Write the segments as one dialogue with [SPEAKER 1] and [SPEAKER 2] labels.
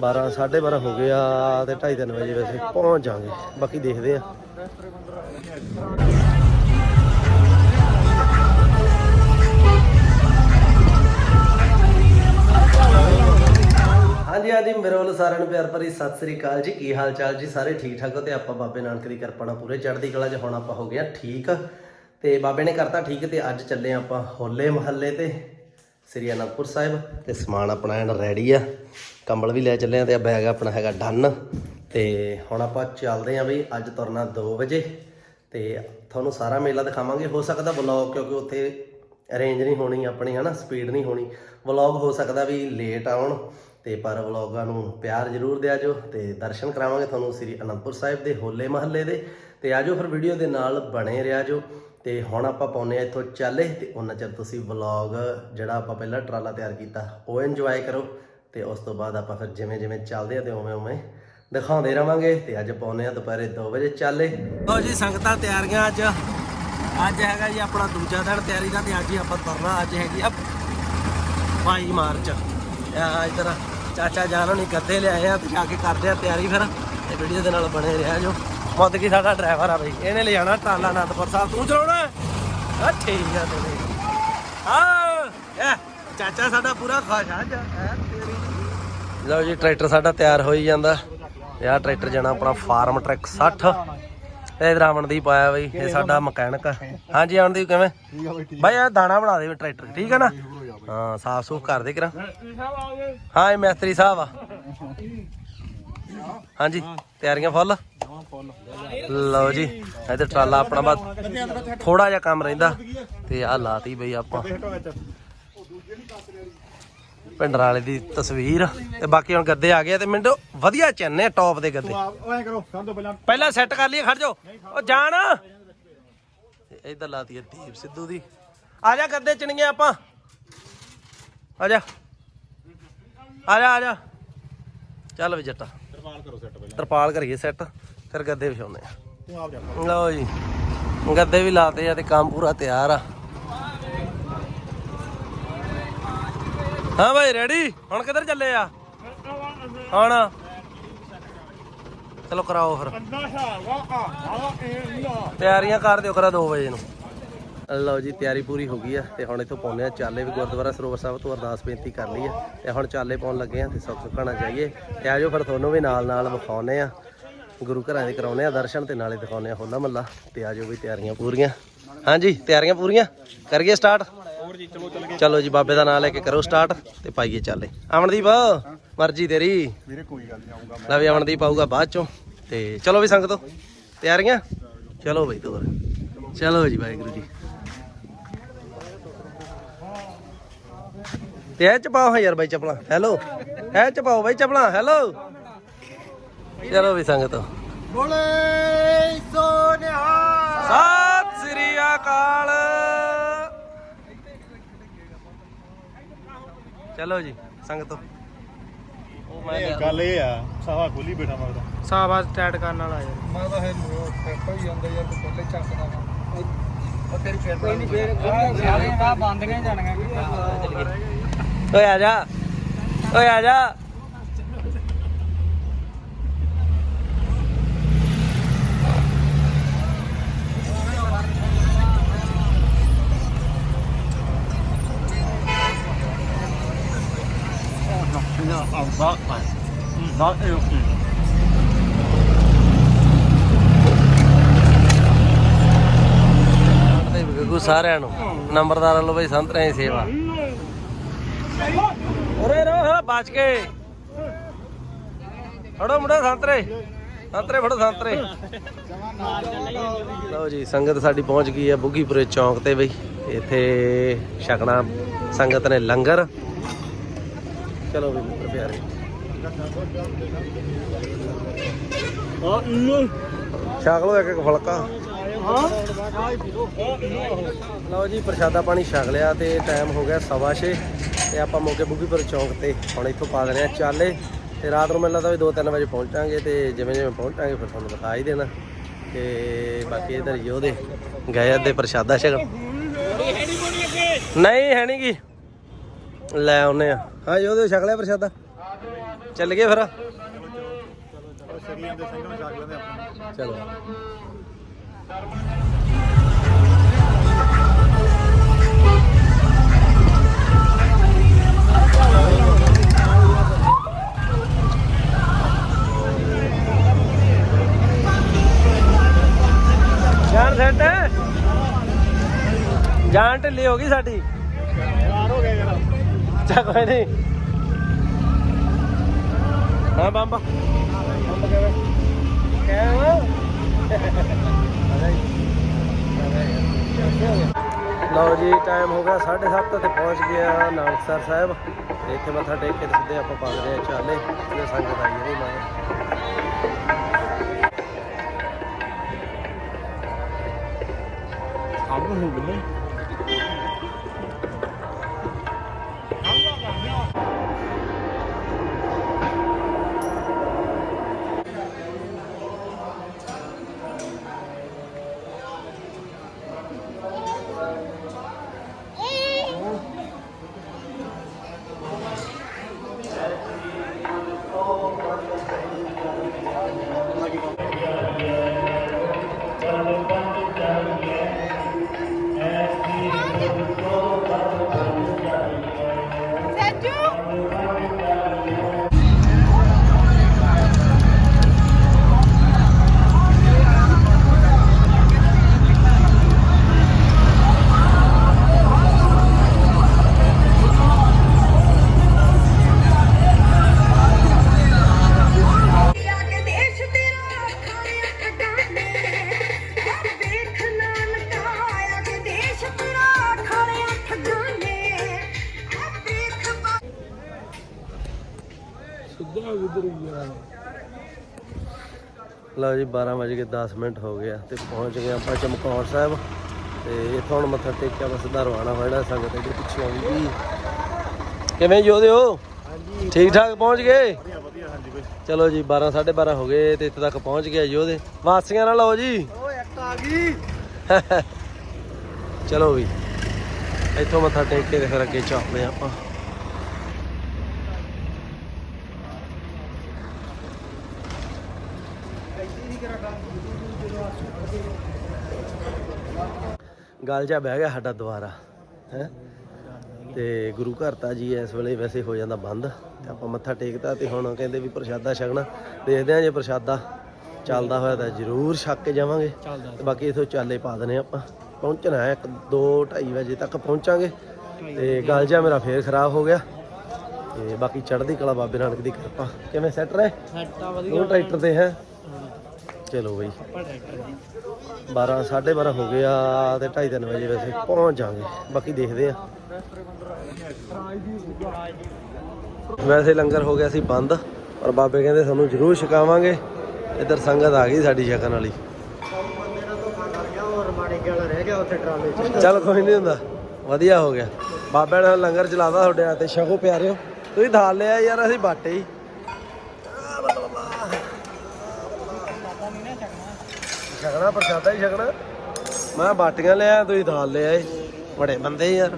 [SPEAKER 1] 12 12:30 ਹੋ ਗਿਆ ਤੇ 2:30 ਵਜੇ ਵੈਸੇ ਪਹੁੰਚ ਜਾਾਂਗੇ ਬਾਕੀ ਦੇਖਦੇ ਆ। ਹਾਂਜੀ ਹਾਂਜੀ, ਮੇਰੇ ਵੱਲੋਂ ਸਾਰਿਆਂ ਨੂੰ ਪਿਆਰ ਭਰੀ ਸਤਿ ਸ੍ਰੀ ਅਕਾਲ ਜੀ। ਕੀ ਹਾਲ ਚਾਲ ਜੀ? ਸਾਰੇ ਠੀਕ ਠਾਕ ਹੋ ਤੇ ਆਪਾਂ ਬਾਬੇ ਨਾਨਕ ਦੀ ਕਿਰਪਾ ਨਾਲ ਪੂਰੇ ਚੜ੍ਹਦੀ ਕਲਾ 'ਚ ਹੁਣ ਆਪਾਂ ਹੋ ਗਏ ਆ ਠੀਕ। ਤੇ ਬਾਬੇ ਨੇ ਕਰਤਾ ਠੀਕ ਤੇ ਅੱਜ ਚੱਲੇ ਆਪਾਂ ਹੋਲੇ ਮਹੱਲੇ ਤੇ। ਸ੍ਰੀ ਅਨੰਦਪੁਰ ਸਾਹਿਬ ਤੇ ਸਮਾਨ ਆਪਣਾ ਐਨ ਰੈਡੀ ਆ। ਕੰਬਲ ਵੀ ਲੈ ਚੱਲੇ ਆ ਤੇ ਬੈਗ ਆਪਣਾ ਹੈਗਾ ਡਨ ਤੇ ਹੁਣ ਆਪਾਂ ਚੱਲਦੇ ਆ ਬਈ ਅੱਜ ਤੁਰਨਾ 2 ਵਜੇ। ਤੇ ਤੁਹਾਨੂੰ ਸਾਰਾ ਮੇਲਾ ਦਿਖਾਵਾਂਗੇ। ਹੋ ਸਕਦਾ ਬਲੌਗ ਕਿਉਂਕਿ ਉੱਥੇ ਅਰੇਂਜ ਨਹੀਂ ਹੋਣੀ ਆਪਣੀ, ਹਨਾ? ਸਪੀਡ ਨਹੀਂ ਹੋਣੀ। ਵਲੌਗ ਹੋ ਸਕਦਾ ਵੀ ਲੇਟ ਆਉਣ। ਤੇ ਪਰ ਵਲੌਗਾਂ ਨੂੰ ਪਿਆਰ ਜ਼ਰੂਰ ਦਿਆ ਜੋ ਤੇ ਦਰਸ਼ਨ ਕਰਾਵਾਂਗੇ ਤੁਹਾਨੂੰ ਸ੍ਰੀ ਅਨੰਦਪੁਰ ਸਾਹਿਬ ਦੇ ਹੋਲੇ ਮਹੱਲੇ ਦੇ। ਤੇ ਆਜੋ ਫਿਰ ਵੀਡੀਓ ਦੇ ਨਾਲ ਬਣੇ ਰਿਹਾ ਜੋ ਤੇ ਹੁਣ ਆਪਾਂ ਪਾਉਨੇ ਆ ਇੱਥੋਂ ਚੱਲੇ ਤੇ ਉਹਨਾਂ ਚਿਰ ਤੁਸੀਂ ਵਲੌਗ ਜਿਹੜਾ ਆਪਾਂ ਪਹਿਲਾਂ ਟਰਾਲਾ ਤਿਆਰ ਕੀਤਾ, ਉਹ ਇੰਜੋਏ ਕਰੋ ਤੇ ਉਸ ਤੋਂ ਬਾਅਦ ਆਪਾਂ ਫਿਰ ਜਿਵੇਂ ਜਿਵੇਂ ਚੱਲਦੇ ਆ ਤੇ ਉਵੇਂ ਉਵੇਂ ਦਿਖਾਉਂਦੇ ਰਵਾਂਗੇ ਤੇ ਅੱਜ ਪਾਉਨੇ ਆ ਦੁਪਹਿਰੇ 2 ਵਜੇ ਚੱਲੇ ਲੋ ਜੀ, ਸੰਗਤਾਂ ਤਿਆਰੀਆਂ ਅੱਜ। ਅੱਜ ਹੈਗਾ ਜੀ ਆਪਣਾ ਦੂਜਾ ਦਿਨ ਤਿਆਰੀ ਦਾ ਤੇ ਅੱਜ ਹੀ ਆਪਾਂ ਤੁਰਨਾ, ਅੱਜ ਹੈਗੀ ਆ 22 ਮਾਰਚ। ਆ ਇਧਰ ਚਾਚਾ ਜਾਨੋ ਨਹੀਂ ਗੱਦੇ ਲਿਆਏ ਆ, ਤੇ ਜਾ ਕੇ ਕਰਦੇ ਆ ਤਿਆਰੀ ਫਿਰ ਤੇ ਵੀਡੀਓ ਦੇ ਨਾਲ ਬਣੇ ਰਿਹਾ ਜੋ ਮੁੱਦ ਕੀ ਸਾਡਾ ਡਰਾਈਵਰ ਆ ਬਈ। ਇਹਨੇ ਲੈ ਜਾਣਾ ਟਾਲਾ ਅਨੰਦਪੁਰ ਸਾਹਿਬ। ਤੂੰ ਚਲਾਉਣਾ? ਆ ਠੀਕ ਆ ਤੇਰੇ। ਆ ਚਾਚਾ ਸਾਡਾ ਪੂਰਾ ਖੁਸ਼ ਆ ਜਾ ਲਓ ਜੀ ਟਰੈਕਟਰ ਸਾਡਾ ਤਿਆਰ ਹੋਈ ਜਾਂਦਾ। ਤੇ ਆਹ ਟਰੈਕਟਰ ਜਾਣਾ ਆਪਣਾ ਫਾਰਮ ਟਰੈਕ 60 ਇਹ ਇਧਰ ਅਮਨਦੀਪ ਆਇਆ ਬਈ ਇਹ ਸਾਡਾ ਮਕੈਨਿਕ। ਆ ਹਾਂਜੀ ਅਮਨਦੀਪ ਕਿਵੇਂ? ਬਾਈ ਇਹ ਦਾਣਾ ਬਣਾ ਦੇ ਟਰੈਕਟਰ ਠੀਕ ਹੈ ਨਾ? ਹਾਂ ਸਾਫ਼ ਸੂਫ ਕਰ ਦੇ ਕਰਾਂ। ਹਾਂ ਇਹ ਮੈਸਤਰੀ ਸਾਹਿਬ ਆ। ਹਾਂਜੀ ਤਿਆਰੀਆਂ ਫੁੱਲ? ਲਓ ਜੀ ਇਧਰ ਟਰਾਲਾ ਆਪਣਾ ਬਸ ਥੋੜਾ ਜਿਹਾ ਕੰਮ ਰਹਿੰਦਾ ਤੇ ਆ ਲਾਤੀ ਬਈ ਆਪਾਂ। ਪਿੰਡਰ ਵਾਲੇ ਦੀ ਤਸਵੀਰ ਤੇ ਬਾਕੀ ਹੁਣ ਗੱਦੇ ਆ ਗਏ ਤੇ ਮਿੰਟੋ ਵਧੀਆ ਚੰਨੇ ਟੌਪ ਦੇ ਗੱਦੇ।
[SPEAKER 2] ਪਹਿਲਾਂ
[SPEAKER 1] ਸੈੱਟ ਕਰ ਲਈਏ ਖੜ ਜਾਓ। ਉਹ ਜਾਣ। ਇਧਰ ਲਾਤੀ ਹੈ ਦੀਪ ਸਿੱਧੂ ਦੀ। ਆ ਜਾ ਗੱਦੇ ਚਣੀਏ ਆਪਾਂ। ਆ ਜਾ। ਆ ਜਾ ਆ ਜਾ। ਚੱਲ ਵੀ ਜੱਟਾ।
[SPEAKER 2] ਤਰਪਾਲ ਕਰੋ ਸੈੱਟ ਪਹਿਲਾਂ।
[SPEAKER 1] ਤਰਪਾਲ ਕਰੀਏ ਸੈੱਟ ਫਿਰ ਗੱਦੇ ਵਿਛਾਉਨੇ ਆ
[SPEAKER 2] ਤੂੰ ਆਪ ਜਾ।
[SPEAKER 1] ਲਓ ਜੀ ਗੱਦੇ ਵੀ ਲਾਤੇ ਆ ਤੇ ਕੰਮ ਪੂਰਾ ਤਿਆਰ ਆ। ਹਾਂ ਭਾਈ ਰੈਡੀ ਹੁਣ ਕਿੱਧਰ ਚੱਲੇ ਆ? ਹੁਣ? ਚਲੋ ਕਰਾਓ ਫਿਰ। ਤਿਆਰੀਆਂ ਕਰ ਦਿਓ ਕਰਾ 2 ਵਜੇ ਨੂੰ। ਲਓ ਜੀ ਤਿਆਰੀ ਪੂਰੀ ਹੋ ਗਈ ਆ ਤੇ ਹੁਣ ਇੱਥੋਂ ਪਾਉਂਦੇ ਆ ਚਾਲੇ ਵੀ ਗੁਰਦੁਆਰਾ ਸਰੋਵਰ ਸਾਹਿਬ ਤੋਂ ਅਰਦਾਸ ਬੇਨਤੀ ਕਰ ਲਈ ਆ ਤੇ ਹੁਣ ਚਾਲੇ ਪਾਉਣ ਲੱਗੇ ਆ ਤੇ ਸੁੱਖ ਸੁਖਾਣਾ ਚਾਹੀਏ ਤੇ ਆਜੋ ਫਿਰ ਤੁਹਾਨੂੰ ਵੀ ਨਾਲ ਨਾਲ ਵਿਖਾਉਨੇ ਆ। ਗੁਰੂ ਘਰਾਂ ਦੇ ਕਰਾਉਨੇ ਆ ਦਰਸ਼ਨ ਤੇ ਨਾਲੇ ਦਿਖਾਉਨੇ ਆ ਹੋਲਾ ਮੱਲਾ ਤੇ ਆਜੋ ਵੀ ਤਿਆਰੀਆਂ ਪੂਰੀਆਂ। ਹਾਂਜੀ ਤਿਆਰੀਆਂ ਪੂਰੀਆਂ? ਕਰੀਏ ਸਟਾਰਟ
[SPEAKER 2] ਹੋਰ ਜੀ ਚਲੋ ਚੱਲ ਗਏ
[SPEAKER 1] ਚਲੋ ਜੀ ਬਾਬੇ ਦਾ ਨਾਮ ਲੈ ਕੇ ਕਰੋ ਸਟਾਰਟ ਤੇ ਪਾਈਏ ਚਾਲੇ। ਅਮਨਦੀਪ ਮਰਜ਼ੀ ਤੇਰੀ।
[SPEAKER 2] ਵੀਰੇ ਕੋਈ ਗੱਲ ਨਹੀਂ ਆਉਂਗਾ
[SPEAKER 1] ਲੈ ਵੀ ਅਮਨਦੀਪ ਆਊਗਾ ਬਾਅਦ ਚੋਂ ਤੇ ਚਲੋ ਵੀ ਸੰਗਤੋ ਤਿਆਰੀਆਂ? ਚਲੋ ਬਈ ਤੋਰ ਚਲੋ ਜੀ ਵਾਹਿਗੁਰੂ ਜੀ। ਤੇ ਇਹ ਚ ਪਾਓ ਹਾਂ ਯਾਰ ਬਾਈ ਚਪਲਾ। ਹੈਲੋ ਇਹ ਚ ਪਾਓ ਬਾਈ ਚਪਲਾ। ਹੈਲੋ ਚਲੋ ਵੀ ਸੰਗਤੋ।
[SPEAKER 2] ਬੋਲੇ ਸੋਨਿਆ
[SPEAKER 1] ਸਤਿ ਸ੍ਰੀ ਅਕਾਲ। ਚਲੋ ਜੀ ਸੰਗਤੋ। ਉਹ ਮੈਂ
[SPEAKER 2] ਇਹ ਗੱਲ ਇਹ ਆ ਸਾਵਾ ਖੋਲੀ ਬੈਠਾ ਮੈਂ ਉਹਦਾ
[SPEAKER 3] ਸਾਵਾ ਸਟਾਰਟ ਕਰਨ ਵਾਲਾ ਯਾਰ।
[SPEAKER 2] ਮੈਂ ਤਾਂ ਹੈ ਸੈੱਟ ਹੋਈ ਜਾਂਦਾ ਯਾਰ ਤੂੰ ਪਹਿਲੇ ਚੱਕਦਾ ਵਾ ਉਹ ਤੇਰੀ ਫੇਰ
[SPEAKER 3] ਕੋਈ ਨਹੀਂ ਫੇਰ ਸਾਰੇ ਬੰਦੀਆਂ ਜਾਣੀਆਂ
[SPEAKER 1] ਓਏ ਆ ਜਾ। ਓਏ ਆ ਜਾ। ਸਾਰਿਆਂ ਨੂੰ ਨੰਬਰਦਾਰ ਵੱਲੋਂ ਬਈ ਸੰਤਰਿਆਂ ਦੀ ਸੇਵਾ। ਉਰੇ ਰੋ ਬਚ ਕੇ। ਫੜੋ ਮੁੰਡਾ ਸੰਤਰੇ। ਸੰਤਰੇ ਫੜੋ ਸੰਤਰੇ। ਲਓ ਜੀ, ਸੰਗਤ ਸਾਡੀ ਪਹੁੰਚ ਗਈ ਹੈ ਬੁੱਗੀਪੁਰੇ ਚੌਂਕ ਤੇ ਬਈ। ਇੱਥੇ ਛਕਣਾ ਸੰਗਤ ਨੇ ਲੰਗਰ। ਚਲੋ ਵੀ ਮਿੱਤਰ ਪਿਆਰੇ। ਛਕ ਲਓ ਇੱਕ ਇੱਕ ਫਲਕਾ। ਲਓ ਜੀ, ਪ੍ਰਸ਼ਾਦਾ ਪਾਣੀ ਛਕ ਲਿਆ ਤੇ ਟਾਈਮ ਹੋ ਗਿਆ ਸਵਾ ਛੇ ਤੇ ਆਪਾਂ ਮੋਗੇ ਬੁੱਗੀਪੁਰ ਚੌਂਕ ਤੇ ਹੁਣ ਇੱਥੋਂ ਪਾ ਦੇਣੇ ਆ ਚਾਲੇ ਤੇ ਰਾਤ ਨੂੰ ਮੈਨੂੰ ਲੱਗਦਾ ਵੀ 2-3 ਵਜੇ ਪਹੁੰਚਾਂਗੇ ਤੇ ਜਿਵੇਂ ਜਿਵੇਂ ਪਹੁੰਚਾਂਗੇ ਫਿਰ ਤੁਹਾਨੂੰ ਦਿਖਾ ਹੀ ਦੇਣਾ ਤੇ ਬਾਕੀ ਇਧਰ ਯੋਧੇ ਗਏ ਅੱਧੇ ਪ੍ਰਸ਼ਾਦਾ ਛਕਣ। ਨਹੀਂ, ਹੈ ਨਹੀਂ ਗੀ। ਲੈ ਆਉਨੇ ਆ। ਹਾਂ ਯੋਧੇ ਛਕ ਲਿਆ ਪ੍ਰਸ਼ਾਦਾ। ਚੱਲ ਗਏ ਫਿਰ। ਚਲੋ। ਜਾਨ ਸੈੱਟ ਜਾਨ ਢਿੱਲੀ ਹੋ ਗਈ ਸਾਡੀ।
[SPEAKER 2] ਤਿਆਰ ਹੋ ਗਏ ਯਾਰ।
[SPEAKER 1] ਚਾ ਕੋਈ ਨਹੀਂ। ਹਾਂ ਬੰਬ। ਬੰਬ ਕਿਵੇਂ? ਲਓ ਜੀ ਟਾਈਮ ਹੋ ਗਿਆ 7:30 ਤੇ ਪਹੁੰਚ ਗਿਆ ਨਾਨਕਸਰ ਸਾਹਿਬ। ਤੇ ਇੱਥੇ ਮੱਥਾ ਟੇਕ ਕੇ ਸਿੱਧੇ ਆਪਾਂ ਪਾ ਰਹੇ ਹਾਂ ਚਾਲੇ ਤੇ ਸੰਗਤ ਆਈ ਹੈ ਮਾਰੇ
[SPEAKER 2] ਆਪ ਨੂੰ ਬਿੱਲੇ
[SPEAKER 4] ਆ
[SPEAKER 2] ਸਿੱਧਾ
[SPEAKER 1] ਲਓ ਜੀ 12 ਵਜੇ ਕੇ 10 ਮਿੰਟ ਹੋ ਗਿਆ ਤੇ ਪਹੁੰਚ ਗਏ ਆਪਾਂ ਚਮਕੌਰ ਸਾਹਿਬ। ਤੇ ਇੱਥੋਂ ਹੁਣ ਮੱਥਾ ਟੇਕਿਆ ਬਸ ਸਿੱਧਾ ਰਵਾਨਾ ਹੋਣਾ ਸੰਗਤ ਇਹਦੇ ਪਿੱਛੇ ਆਉਂਦੀ ਕਿਵੇਂ ਜੋਦੇ ਹੋ
[SPEAKER 2] ਹਾਂਜੀ।
[SPEAKER 1] ਠੀਕ ਠਾਕ ਪਹੁੰਚ ਗਏ?
[SPEAKER 2] ਵਧੀਆ ਵਧੀਆ ਹਾਂਜੀ ਬਈ।
[SPEAKER 1] ਚਲੋ ਜੀ 12 12:30 ਹੋ ਗਏ ਤੇ ਇੱਥੇ ਤੱਕ ਪਹੁੰਚ ਗਿਆ ਯੋਧੇ। ਵਾਸੀਆਂ ਨਾਲ ਲਓ ਜੀ।
[SPEAKER 2] ਓ ਇੱਕ ਆ ਗਈ।
[SPEAKER 1] ਚਲੋ ਵੀ। ਇੱਥੋਂ ਮੱਥਾ ਟੇਕ ਕੇ ਫਿਰ ਅੱਗੇ ਚੱਲਦੇ ਆਪਾਂ। ਗੱਲ ਜਾ ਬਹਿ ਗਿਆ ਸਾਡਾ ਦੁਆਰਾ ਹੈ? ਤੇ ਗੁਰੂ ਘਰ ਤਾਂ ਜੀ ਇਸ ਵੇਲੇ ਵੈਸੇ ਹੋ ਜਾਂਦਾ ਬੰਦ ਤੇ ਆਪਾਂ ਮੱਥਾ ਟੇਕਤਾ ਤੇ ਹੁਣ ਕਹਿੰਦੇ ਵੀ ਪ੍ਰਸ਼ਾਦਾ ਛਕਣਾ। ਦੇਖਦੇ ਆ ਜੇ ਪ੍ਰਸ਼ਾਦਾ ਚੱਲਦਾ ਹੋਇਆ ਤਾਂ ਜ਼ਰੂਰ ਛਕ ਕੇ ਜਾਵਾਂਗੇ। ਤੇ ਬਾਕੀ ਇਥੋਂ ਚਾਲੇ ਪਾ ਦਨੇ ਆਪਾਂ। ਪਹੁੰਚਣਾ ਹੈ 2 2:30 ਵਜੇ ਤੱਕ ਪਹੁੰਚਾਂਗੇ। ਤੇ ਗੱਲ ਜਾ ਮੇਰਾ ਫੇਰ ਖਰਾਬ ਹੋ ਗਿਆ। ਤੇ ਬਾਕੀ ਚੜ੍ਹਦੀ ਕਲਾ ਬਾਬੇ ਨਾਨਕ ਦੀ ਕਿਰਪਾ। ਕਿਵੇਂ ਸੈੱਟ ਰਹੇ?
[SPEAKER 3] ਸੈੱਟਾ
[SPEAKER 1] ਉਹ ਟਰੈਕਟਰ ਤੇ ਹੈ? ਚਲੋ ਬਈ। 12 12:30 ਹੋ ਗਿਆ ਤੇ 2:30 ਵਜੇ ਵੈਸੇ ਪਹੁੰਚ ਜਾਾਂਗੇ ਬਾਕੀ ਦੇਖਦੇ ਆ। ਵੈਸੇ ਲੰਗਰ ਹੋ ਗਿਆ ਸੀ ਬੰਦ, ਪਰ ਬਾਬੇ ਕਹਿੰਦੇ ਸਾਨੂੰ ਜ਼ਰੂਰ ਛਕਾਵਾਂਗੇ। ਇੱਧਰ ਸੰਗਤ ਆ ਗਈ ਸਾਡੀ ਛਕਣ ਵਾਲੀ। ਚੱਲ ਕੋਈ ਨਹੀਂ ਹੁੰਦਾ। ਵਧੀਆ ਹੋ ਗਿਆ। ਬਾਬੇ ਨੇ ਲੰਗਰ ਚਲਾਦਾ ਤੁਹਾਡੇ ਹੱਥ ਤੇ ਛਕੋ ਪਿਆਰਿਓ। ਤੁਸੀਂ ਥਾਲ ਲਿਆ ਯਾਰ, ਅਸੀਂ ਬਾਟੇ ਹੀ। ਛਕਣਾ, ਪ੍ਰਸ਼ਾਦਾ ਹੀ ਛਕਣਾ। ਮੈਂ ਬਾਟੀਆਂ ਲਿਆ ਤੁਸੀਂ ਦਾਲ ਲਿਆ ਏ ਬੜੇ ਬੰਦੇ ਯਾਰ।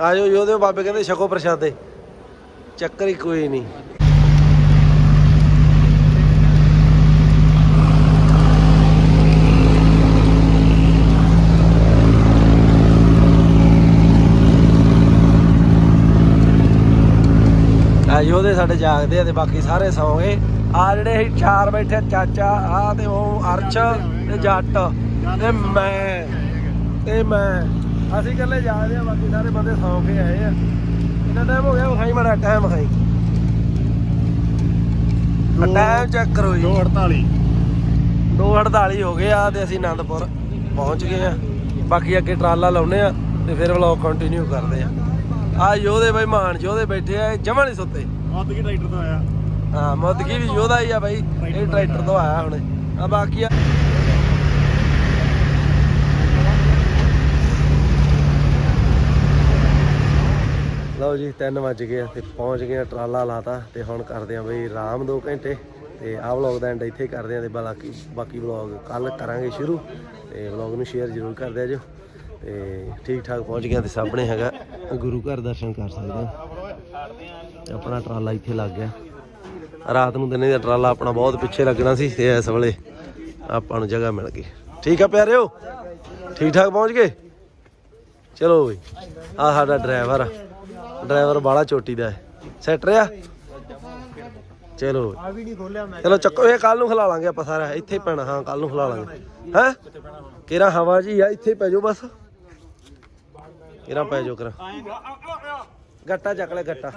[SPEAKER 1] ਆਜੋ ਯੋਧਿਓ ਬਾਬੇ ਕਹਿੰਦੇ, ਛਕੋ ਪ੍ਰਸ਼ਾਦੇ। ਚੱਕਰ ਹੀ ਕੋਈ ਨਹੀਂ। ਆ ਯੋਧੇ ਸਾਡੇ ਜਾਗਦੇ ਆ ਤੇ ਬਾਕੀ ਸਾਰੇ ਸੌਂ ਗਏ। ਆ ਜਿਹੜੇ ਅਸੀਂ ਚਾਰ ਬੈਠੇ ਚਾਚਾ ਆ ਤੇ ਉਹ ਅਰਸ਼ ਤੇ ਜੱਟ ਤੇ ਮੈਂ। ਤੇ ਮੈਂ। ਅਸੀਂ ਇਕੱਲੇ ਜਾਗਦੇ ਆ ਬਾਕੀ ਸਾਰੇ ਬੰਦੇ ਸੌਂ ਕੇ ਆਏ ਆ। ਕਿੰਨਾ ਟਾਈਮ ਹੋ ਗਿਆ ਵਿਖਾਈ ਮਾੜਾ ਟਾਈਮ ਵਿਖਾਈ ਟਾਈਮ ਚੈੱਕ ਕਰੋ ਜੀ।
[SPEAKER 2] 248
[SPEAKER 1] 2:48 ਹੋ ਗਏ ਆ ਤੇ ਅਸੀਂ ਆਨੰਦਪੁਰ ਪਹੁੰਚ ਗਏ ਆ। ਬਾਕੀ ਅੱਗੇ ਟਰਾਲਾ ਲਾਉਨੇ ਆ ਤੇ ਫਿਰ ਵਲੌਗ ਕੰਟੀਨਿਊ ਕਰਦੇ ਆ। ਆ ਯੋਧੇ ਬਈ ਮਾਨ ਯੋਧੇ ਬੈਠੇ ਆ ਜਮਾ ਨਹੀਂ ਸੁੱਤੇ।
[SPEAKER 2] ਆਦ ਕੀ ਟਰੈਕਟਰ ਤੋਂ ਆਇਆ।
[SPEAKER 1] ਹਾਂ ਮੁੱਦਕੀ ਵੀ ਯੋਧਾ ਹੀ ਆ ਬਾਈ ਇਹ ਟਰੈਕਟਰ ਤੋਂ ਆਇਆ ਹੁਣੇ। ਆ ਬਾਕੀ ਆ ਲਓ ਜੀ 3 ਵਜ ਗਏ ਤੇ ਪਹੁੰਚ ਗਏ ਟਰਾਲਾ ਲਾਤਾ ਤੇ ਹੁਣ ਕਰਦੇ ਆ ਬਈ ਆਰਾਮ 2 ਘੰਟੇ। ਤੇ ਆਹ ਵਲੌਗ ਦਾ ਐਂਡ ਇੱਥੇ ਕਰਦੇ ਆ ਤੇ ਬਾਕੀ ਬਾਕੀ ਵਲੌਗ ਕੱਲ ਕਰਾਂਗੇ ਸ਼ੁਰੂ। ਤੇ ਵਲੌਗ ਨੂੰ ਸ਼ੇਅਰ ਜ਼ਰੂਰ ਕਰ ਦਿਆ ਜੋ। ਤੇ ਠੀਕ ਠਾਕ ਪਹੁੰਚ ਗਿਆ ਤੇ ਸਾਹਮਣੇ ਹੈਗਾ ਗੁਰੂ ਘਰ ਦਰਸ਼ਨ ਕਰ ਸਕਦੇ ਆ। ਆਪਣਾ ਟਰਾਲਾ ਇੱਥੇ ਲੱਗ ਗਿਆ। ਰਾਤ ਨੂੰ ਦਿਨੇ ਦਾ ਟਰਾਲਾ ਆਪਣਾ ਬਹੁਤ ਪਿੱਛੇ ਲੱਗਣਾ ਸੀ ਤੇ ਇਸ ਵੇਲੇ ਆਪਾਂ ਨੂੰ ਜਗ੍ਹਾ ਮਿਲ ਗਈ। ਠੀਕ ਆ ਪਿਆਰਿਓ? ਠੀਕ ਠਾਕ ਪਹੁੰਚ ਗਏ? ਚਲੋ ਬਈ ਆ ਸਾਡਾ ਡਰਾਈਵਰ ਡਰਾਈਵਰ ਬਾਲਾ ਚੋਟੀ ਦਾ ਸੈਟ ਰਿਆ ਚਲੋ
[SPEAKER 3] ਆ ਵੀ ਨਹੀਂ ਖੋਲਿਆ ਮੈਂ।
[SPEAKER 1] ਚਲੋ ਚੱਕੋ ਇਹ ਕੱਲ ਨੂੰ ਖਿਲਾ ਲਾਂਗੇ ਆਪਾਂ ਸਾਰਾ। ਇੱਥੇ ਹੀ ਪੈਣਾ ਹਾਂ ਕੱਲ ਨੂੰ ਖਿਲਾ ਲਾਂਗੇ। ਹੈ? ਕਿਹੜਾ ਹਵਾ ਜੀ ਆ? ਇੱਥੇ ਪੈ ਜਾਓ ਬਸ। ਕਿਹੜਾ ਪੈ ਜਾਓ ਕਰਾ ਗੱਟਾ ਚੱਕ ਲੈ ਗੱਟਾ।